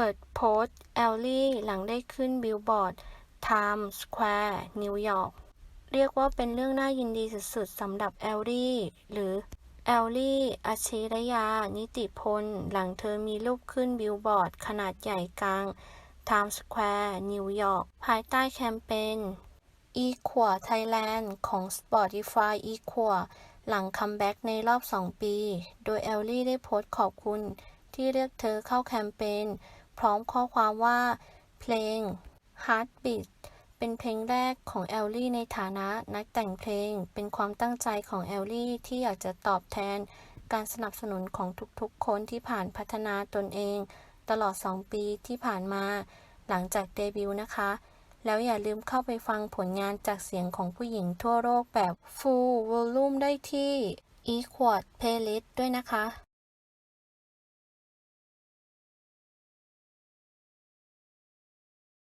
เปิดโพสต์แอลลี่หลังได้ขึ้นบิลบอร์ดไทม์สแควร์นิวยอร์กเรียกว่าเป็นเรื่องน่ายินดีสุดๆสำหรับแอลลี่หรือแอลลี่อาชิรยา นิติพล หลังเธอมีรูปขึ้นบิลบอร์ด ขนาดใหญ่กลางไทม์สแควร์นิวยอร์กภายใต้แคมเปญ Equal Thailand ของ Spotify Equal หลังคัมแบ็กในรอบ 2 ปี โดยแอลลี่ได้โพสต์ขอบคุณที่เรียกเธอเข้าแคมเปญ พร้อมข้อความว่า เพลง Heartbeat เป็นเพลงแรกของแอลลี่ในฐานะนักแต่งเพลง เป็นความตั้งใจของแอลลี่ที่อยากจะตอบแทน การสนับสนุนของทุกๆ คนที่ผ่านพัฒนาตนเอง ตลอด 2 ปีที่ผ่านมา หลังจากเดบิวต์นะคะ แล้วอย่าลืมเข้าไปฟังผลงานจากเสียงของผู้หญิงทั่วโลกแบบ Full Volume ได้ที่ Equal Playlist ด้วยนะคะ